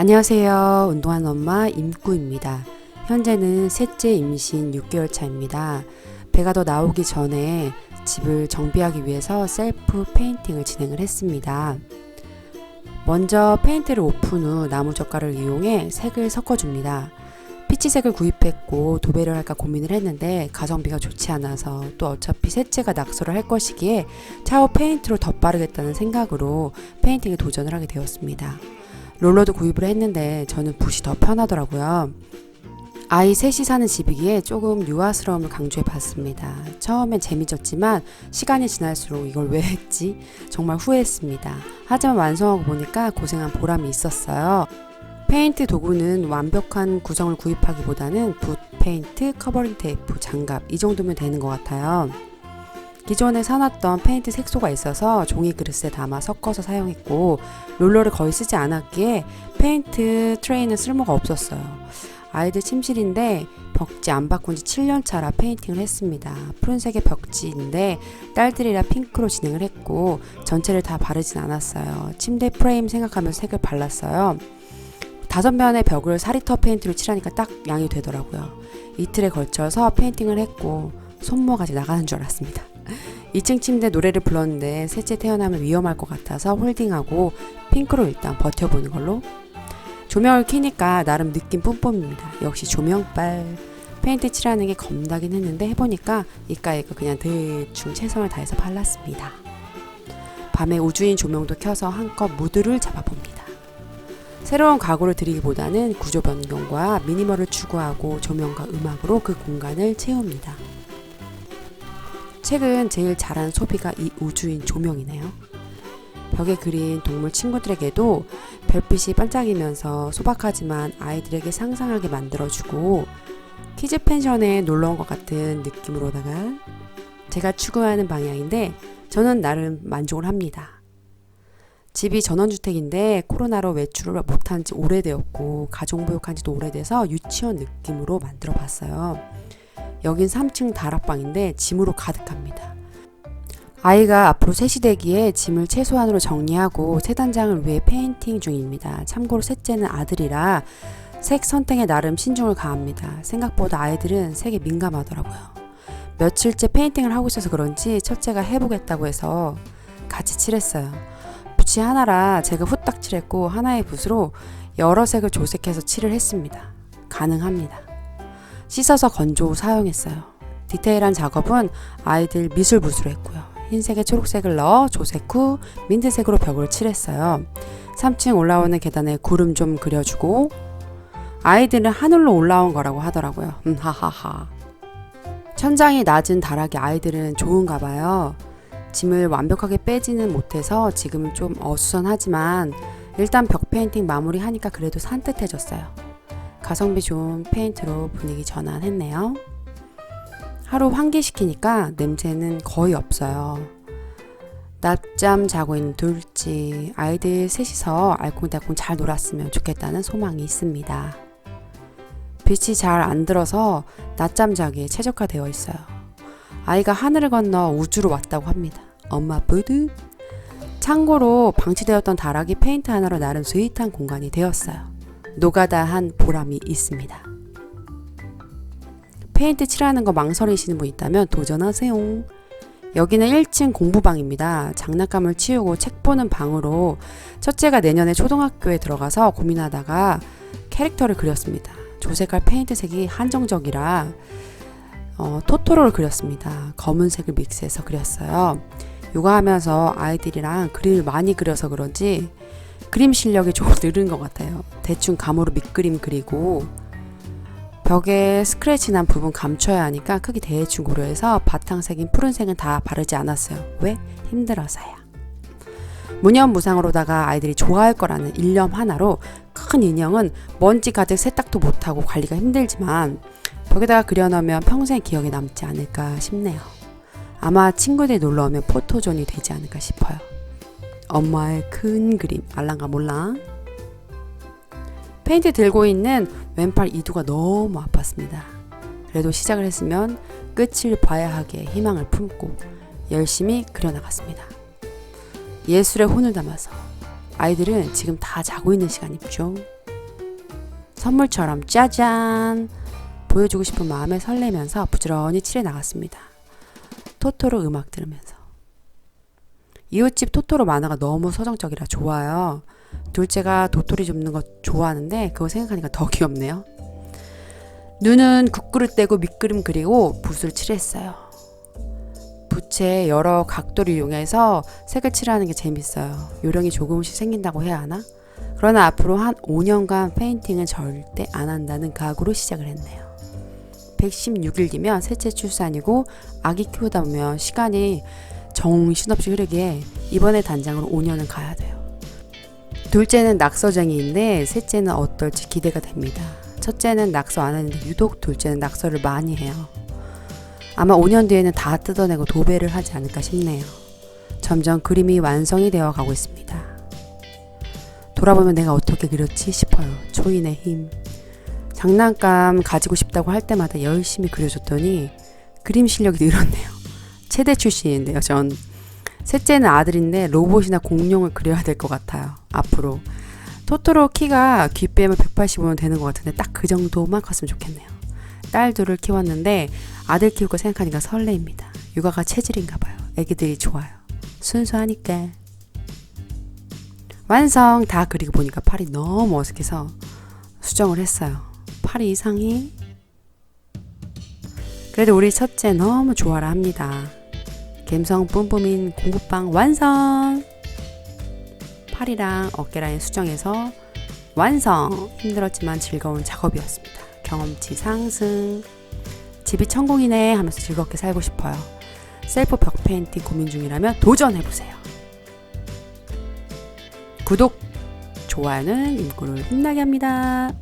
안녕하세요. 운동하는 엄마 임꾸입니다. 현재는 셋째 임신 6개월 차입니다. 배가 더 나오기 전에 집을 정비하기 위해서 셀프 페인팅을 진행을 했습니다. 먼저 페인트를 오픈 후 나무 젓갈을 이용해 색을 섞어줍니다. 피치색을 구입했고 도배를 할까 고민을 했는데 가성비가 좋지 않아서 또 어차피 셋째가 낙서를 할 것이기에 차후 페인트로 덧바르겠다는 생각으로 페인팅에 도전을 하게 되었습니다. 롤러도 구입을 했는데 저는 붓이 더 편하더라고요. 아이 셋이 사는 집이기에 조금 유아스러움을 강조해 봤습니다. 처음엔 재미졌지만 시간이 지날수록 이걸 왜 했지? 정말 후회했습니다. 하지만 완성하고 보니까 고생한 보람이 있었어요. 페인트 도구는 완벽한 구성을 구입하기보다는 붓, 페인트, 커버링 테이프, 장갑 이 정도면 되는 것 같아요. 기존에 사놨던 페인트 색소가 있어서 종이 그릇에 담아 섞어서 사용했고 롤러를 거의 쓰지 않았기에 페인트 트레이는 쓸모가 없었어요. 아이들 침실인데 벽지 안 바꾼 지 7년 차라 페인팅을 했습니다. 푸른색의 벽지인데 딸들이라 핑크로 진행을 했고 전체를 다 바르진 않았어요. 침대 프레임 생각하면서 색을 발랐어요. 다섯 면의 벽을 사리터 페인트로 칠하니까 딱 양이 되더라고요. 이틀에 걸쳐서 페인팅을 했고 손모가지 나가는 줄 알았습니다. 2층 침대 노래를 불렀는데 셋째 태어나면 위험할 것 같아서 홀딩하고 핑크로 일단 버텨보는 걸로 조명을 켜니까 나름 느낌 뿜뿜입니다. 역시 조명빨 페인트 칠하는 게 겁나긴 했는데 해보니까 이까이가 그냥 대충 최선을 다해서 발랐습니다. 밤에 우주인 조명도 켜서 한껏 무드를 잡아봅니다. 새로운 가구를 드리기보다는 구조 변경과 미니멀을 추구하고 조명과 음악으로 그 공간을 채웁니다. 최근 제일 잘한 소비가 이 우주인 조명이네요. 벽에 그린 동물 친구들에게도 별빛이 반짝이면서 소박하지만 아이들에게 상상하게 만들어주고 키즈 펜션에 놀러 온 것 같은 느낌으로다가 제가 추구하는 방향인데 저는 나름 만족을 합니다. 집이 전원주택인데 코로나로 외출을 못한 지 오래되었고 가정보육한 지도 오래돼서 유치원 느낌으로 만들어 봤어요. 여긴 3층 다락방인데 짐으로 가득합니다. 아이가 앞으로 셋이 되기에 짐을 최소한으로 정리하고 세 단장을 위해 페인팅 중입니다. 참고로 셋째는 아들이라 색 선택에 나름 신중을 가합니다. 생각보다 아이들은 색에 민감하더라고요. 며칠째 페인팅을 하고 있어서 그런지 첫째가 해보겠다고 해서 같이 칠했어요. 붓이 하나라 제가 후딱 칠했고 하나의 붓으로 여러 색을 조색해서 칠을 했습니다. 가능합니다. 씻어서 건조 후 사용했어요. 디테일한 작업은 아이들 미술 붓으로 했고요. 흰색에 초록색을 넣어 조색 후 민트색으로 벽을 칠했어요. 3층 올라오는 계단에 구름 좀 그려주고 아이들은 하늘로 올라온 거라고 하더라고요. 음, 하하하. 천장이 낮은 다락이 아이들은 좋은가 봐요. 짐을 완벽하게 빼지는 못해서 지금은 좀 어수선하지만 일단 벽 페인팅 마무리 하니까 그래도 산뜻해졌어요. 가성비 좋은 페인트로 분위기 전환했네요. 하루 환기시키니까 냄새는 거의 없어요. 낮잠 자고 있는 둘째, 아이들 셋이서 알콩달콩 잘 놀았으면 좋겠다는 소망이 있습니다. 빛이 잘 안 들어서 낮잠 자기에 최적화되어 있어요. 아이가 하늘을 건너 우주로 왔다고 합니다. 엄마 뿌듯. 참고로 방치되었던 다락이 페인트 하나로 나름 스윗한 공간이 되었어요. 노가다 한 보람이 있습니다. 페인트 칠하는 거 망설이시는 분 있다면 도전하세요. 여기는 1층 공부방입니다. 장난감을 치우고 책 보는 방으로 첫째가 내년에 초등학교에 들어가서 고민하다가 캐릭터를 그렸습니다. 조색깔 페인트 색이 한정적이라 어, 토토로를 그렸습니다. 검은색을 믹스해서 그렸어요. 요가하면서 아이들이랑 그림을 많이 그려서 그런지 그림 실력이 좀 늘은 것 같아요. 대충 감으로 밑그림 그리고 벽에 스크래치 난 부분 감춰야 하니까 크기 대충 고려해서 바탕색인 푸른색은 다 바르지 않았어요. 왜? 힘들어서요. 무념무상으로다가 아이들이 좋아할 거라는 일념 하나로 큰 인형은 먼지 가득 세탁도 못하고 관리가 힘들지만 벽에다가 그려놓으면 평생 기억에 남지 않을까 싶네요. 아마 친구들이 놀러 오면 포토존이 되지 않을까 싶어요. 엄마의 큰 그림 알랑가 몰랑 페인트 들고 있는 왼팔 이두가 너무 아팠습니다. 그래도 시작을 했으면 끝을 봐야 하기에 희망을 품고 열심히 그려나갔습니다. 예술의 혼을 담아서 아이들은 지금 다 자고 있는 시간이죠. 선물처럼 짜잔 보여주고 싶은 마음에 설레면서 부지런히 칠해 나갔습니다. 토토로 음악 들으면서 이웃집 토토로 만화가 너무 서정적이라 좋아요. 둘째가 도토리 줍는 거 좋아하는데 그거 생각하니까 더 귀엽네요. 눈은 국그릇 떼고 밑그림 그리고 붓을 칠했어요. 붓에 여러 각도를 이용해서 색을 칠하는 게 재밌어요. 요령이 조금씩 생긴다고 해야 하나? 그러나 앞으로 한 5년간 페인팅은 절대 안 한다는 각오로 시작을 했네요. 116일 뒤면 셋째 출산이고 아기 키우다 보면 시간이 정신없이 흐르기에 이번에 단장으로 5년은 가야 돼요. 둘째는 낙서쟁이인데 셋째는 어떨지 기대가 됩니다. 첫째는 낙서 안 하는데 유독 둘째는 낙서를 많이 해요. 아마 5년 뒤에는 다 뜯어내고 도배를 하지 않을까 싶네요. 점점 그림이 완성이 되어 가고 있습니다. 돌아보면 내가 어떻게 그렸지 싶어요. 초인의 힘. 장난감 가지고 싶다고 할 때마다 열심히 그려줬더니 그림 실력이 늘었네요. 최대 출신인데요, 전. 셋째는 아들인데 로봇이나 공룡을 그려야 될 것 같아요. 앞으로. 토토로 키가 귀 빼면 185면 되는 것 같은데 딱 그 정도만 컸으면 좋겠네요. 딸 둘을 키웠는데 아들 키우고 생각하니까 설레입니다. 육아가 체질인가 봐요. 애기들이 좋아요. 순수하니까. 완성 다 그리고 보니까 팔이 너무 어색해서 수정을 했어요. 팔이 이상해. 그래도 우리 첫째 너무 좋아라 합니다. 갬성 뿜뿜인 공구빵 완성! 팔이랑 어깨 라인 수정해서 완성! 힘들었지만 즐거운 작업이었습니다. 경험치 상승. 집이 천국이네 하면서 즐겁게 살고 싶어요. 셀프 벽 페인팅 고민 중이라면 도전해보세요. 구독, 좋아요는 인구를 힘나게 합니다.